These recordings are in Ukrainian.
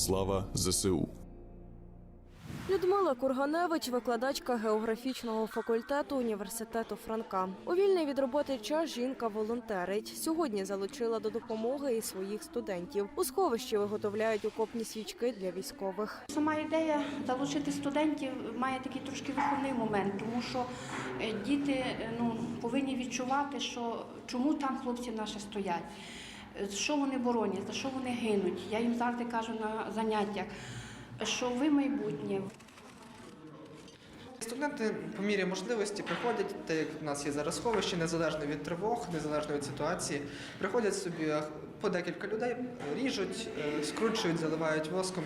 Слава ЗСУ! Людмила Курганевич, викладачка географічного факультету університету Франка. У вільний від роботи час жінка волонтерить. Сьогодні залучила до допомоги і своїх студентів. У сховищі виготовляють окопні свічки для військових. Сама ідея залучити студентів має такий трошки виховний момент, тому що е, діти е, ну, повинні відчувати, що чому там хлопці наші стоять, що вони боронять, за що вони гинуть. Я їм завжди кажу на заняттях, що ви майбутнє, Студенти по мірі можливості приходять, так як в нас є зараз сховище, незалежно від тривог, незалежно від ситуації, приходять собі по декілька людей, ріжуть, е, скручують, заливають воском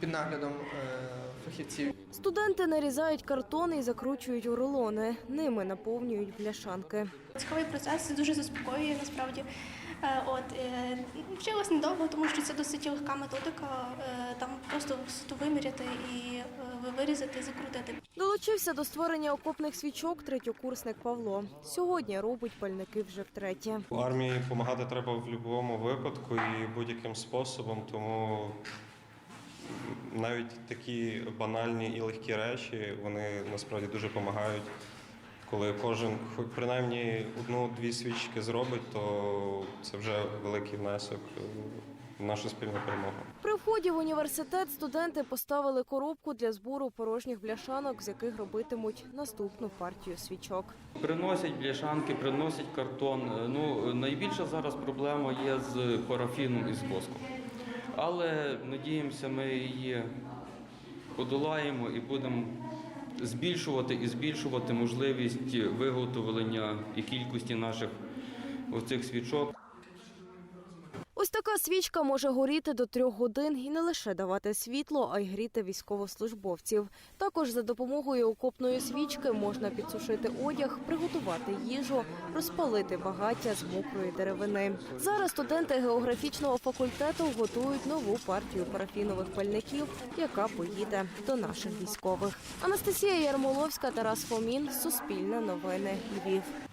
під наглядом е, фахівців. Студенти нарізають картони і закручують у рулони. Ними наповнюють бляшанки. Цікавий процес дуже заспокоює насправді. Е, От е, вчилась недовго, тому що це досить легка методика. Е, Там просто суто виміряти і вирізати, закрутити. Долучився до створення окопних свічок третьокурсник Павло. Сьогодні робить пальники вже втретє. У армії допомагати треба в будь-якому випадку і будь-яким способом, тому навіть такі банальні і легкі речі вони насправді дуже допомагають. Коли кожен хоч принаймні одну-дві свічки зробить, то це вже великий внесок в нашу спільну перемогу. При вході в університет студенти поставили коробку для збору порожніх бляшанок, з яких робитимуть наступну партію свічок. Приносять бляшанки, приносять картон. Ну, найбільша зараз проблема є з парафіном і з воском. Але надіємося, ми її подолаємо і будемо збільшувати і збільшувати можливість виготовлення і кількості наших оцих свічок. Така свічка може горіти до трьох годин і не лише давати світло, а й гріти військовослужбовців. Також за допомогою окопної свічки можна підсушити одяг, приготувати їжу, розпалити багаття з мокрої деревини. Зараз студенти географічного факультету готують нову партію парафінових пальників, яка поїде до наших військових. Анастасія Ярмоловська, Тарас Фомін, Суспільне новини, Львів.